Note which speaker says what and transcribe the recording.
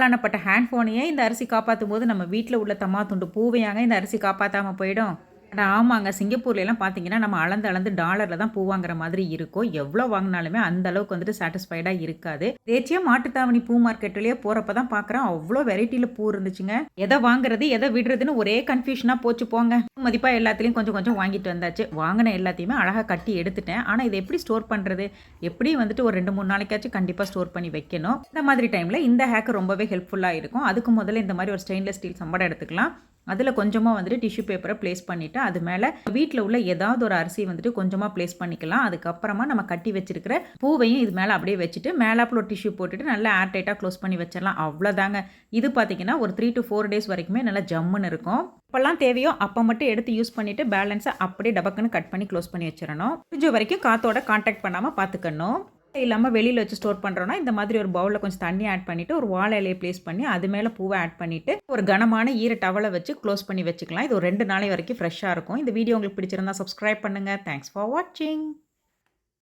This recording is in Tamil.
Speaker 1: காலானப்பட்ட ஹேண்ட் ஃபோனையே இந்த அரிசி காப்பாற்றும் போது நம்ம வீட்டில் உள்ள தம்மா துண்டு பூவையாங்க இந்த அரிசி காப்பாற்றாமல் போயிடும். ஆமாங்க. சிங்கப்பூர்லலாம் பார்த்தீங்கன்னா நம்ம அளந்து அளந்து டாலரில் தான் பூ வாங்குற மாதிரி இருக்கும் எவ்வளோ வாங்கினாலுமே அந்த அளவுக்கு வந்துட்டு சாட்டிஸ்ஃபைடாக இருக்காது. தேச்சியாக மாட்டுத்தாவணி பூ மார்க்கெட்லேயே போகிறப்ப தான் பார்க்குறேன் அவ்வளோ வெரைட்டியில் பூ இருந்துச்சுங்க. எதை வாங்குறது எதை விடுறதுன்னு ஒரே கன்ஃபியூஷனாக போச்சு போங்க. மதிப்பாக எல்லாத்துலேயும் கொஞ்சம் கொஞ்சம் வாங்கிட்டு வந்தாச்சு. வாங்கின எல்லாத்தையுமே அழகாக கட்டி எடுத்துட்டேன். ஆனால் இதை எப்படி ஸ்டோர் பண்ணுறது எப்படி வந்துட்டு ஒரு ரெண்டு மூணு நாளைக்காச்சும் கண்டிப்பாக ஸ்டோர் பண்ணி வைக்கணும்? இந்த மாதிரி டைமில் இந்த ஹேக்கு ரொம்பவே ஹெல்ப்ஃபுல்லாக இருக்கும். அதுக்கு முதல்ல இந்த மாதிரி ஒரு ஸ்டெயின்லெஸ் ஸ்டீல் சம்படம் எடுத்துக்கலாம். அதில் கொஞ்சமாக வந்துட்டு டிஷ்யூ பேப்பரை ப்ளேஸ் பண்ணிவிட்டு அது மேலே வீட்டில் உள்ள ஏதாவது ஒரு அரிசி வந்துட்டு கொஞ்சமாக ப்ளேஸ் பண்ணிக்கலாம். அதுக்கப்புறமா நம்ம கட்டி வச்சிருக்கிற பூவையும் இது மேலே அப்படியே வச்சுட்டு மேலாப்பில் ஒரு டிஷ்யூ போட்டுட்டு நல்லா ஏர் டைட்டாக க்ளோஸ் பண்ணி வச்சிடலாம். அவ்வளோதாங்க இது பார்த்தீங்கன்னா ஒரு த்ரீ டு ஃபோர் டேஸ் வரைக்குமே நல்லா ஜம்முன்னு இருக்கும். இப்போல்லாம் தேவையோ அப்போ மட்டும் எடுத்து யூஸ் பண்ணிவிட்டு பேலன்ஸை அப்படியே டபக்குன்னு கட் பண்ணி க்ளோஸ் பண்ணி வச்சிடணும். முடிஞ்ச வரைக்கும் காத்தோட காண்டாக்ட் பண்ணாமல் பார்த்துக்கணும் இல்லாமல் வெளியில் வச்சு ஸ்டோர் பண்ணுறோன்னா இந்த மாதிரி ஒரு பவுலில் கொஞ்சம் தண்ணி ஆட் பண்ணிவிட்டு ஒரு வாழை இலையை ப்ளேஸ் பண்ணி அது மேலே பூவை ஆட் பண்ணிவிட்டு ஒரு கனமான ஈர டவலை வச்சு க்ளோஸ் பண்ணி வச்சுக்கலாம். இது ஒரு ரெண்டு நாளை வரைக்கும் ஃப்ரெஷ்ஷாக இருக்கும். இந்த வீடியோ உங்களுக்கு பிடிச்சிருந்தா சப்ஸ்கிரைப் பண்ணுங்கள் தேங்க்ஸ் ஃபார் வாட்சிங்